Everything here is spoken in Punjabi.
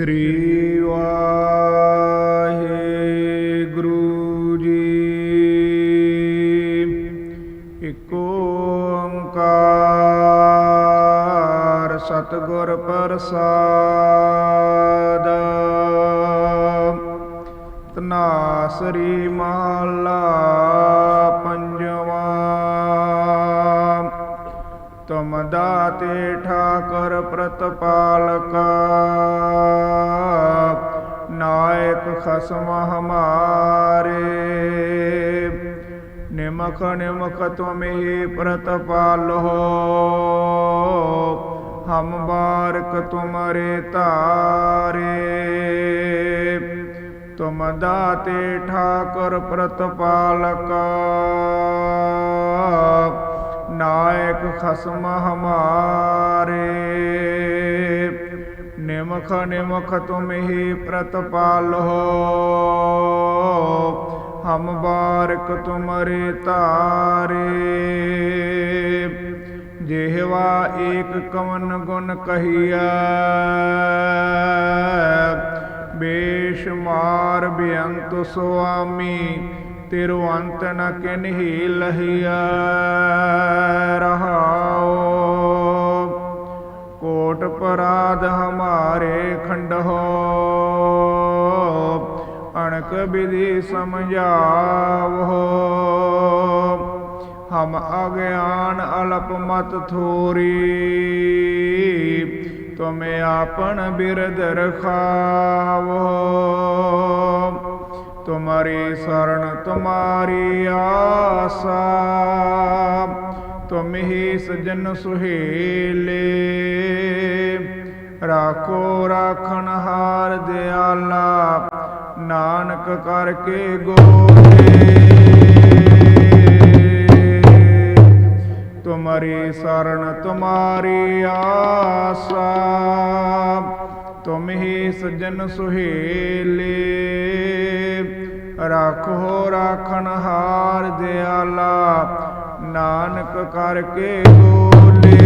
ਸ੍ਰੀ ਵਾਹਿਗੁਰੂ ਜੀ। ਇਕ ਓੰਕਾਰ ਸਤਿਗੁਰ ਪ੍ਰਸਾਦ। ਤਨਾਸਰੀ ਮਹਲਾ ਪੰਜਵਾ। ਤੁਮ ਦਾਤੇ ਠਾਕਰ ਪ੍ਰਤਪਾਲਕ। ਖਸਮ ਹਮਾਰੇ ਨਿਮਖ ਨਿਮਖ ਤੁਮਹੀ ਪ੍ਰਤਪਾਲੋ ਹਮ ਬਾਰਕ ਤੁਮਰੇ ਤਾਰੇ। ਤੁਮ ਦਾਤੇ ਠਾਕਰ ਪ੍ਰਤਪਾਲਕ। ਨਾਇਕ ਖਸਮ ਹਮਾਰੇ। ਨਿਮਖ ਨਿਮਖ ਤੁਮਹੀ ਪ੍ਰਤਪਾਲੋ ਹਮ ਬਾਰਕ ਤੁਮਰੇ ਤਾਰੇ ਜਿਹਵਾ ਏਕ ਕਵਨ ਗੁਣ ਕਹੀਆ ਬੇਸ਼ਮਾਰ ਬਿਅੰਤ ਸੁਆਮੀ ਤੇਰੋ ਅੰਤ ਨ ਕਿਨਹੀ ਲਹੀਆ ਰਹਾਓ ਕੋਟ ਹਮਾਰੇ ਖੰਡਹੋ ਅਣਕ ਵਿਧੀ ਸਮਝਾਵੋ ਹਮ ਅਗਿਆਨ ਅਲਪ ਮਤ ਥੋਰੀ। ਤੁਮੇ ਆਪਨ ਬਿਰਦ ਰਖਾਵੋ ਤੁਮਰੀ ਸਰਣ ਤੁਮਾਰੀ ਆਸਾ। ਤੁਮ ਹੀ ਸਜਨ ਸੁਹੇਲੇ। ਰਾਖੋ, ਰਾਖਣ ਹਾਰ ਦਿਆਲਾ, ਨਾਨਕ ਕਰਕੇ ਗੋਰੇ ਤੁਮਰੀ ਸਰਣ ਤੁਮਾਰੀ ਆਸਾ, ਤੁਮ ਹੀ ਸਜਨ ਸੁਹੇਲੇ। ਰਾਖੋ, ਰਾਖਣ ਹਾਰ ਦਿਆਲਾ ਨਾਨਕ ਕਰਕੇ ਗੋਲੇ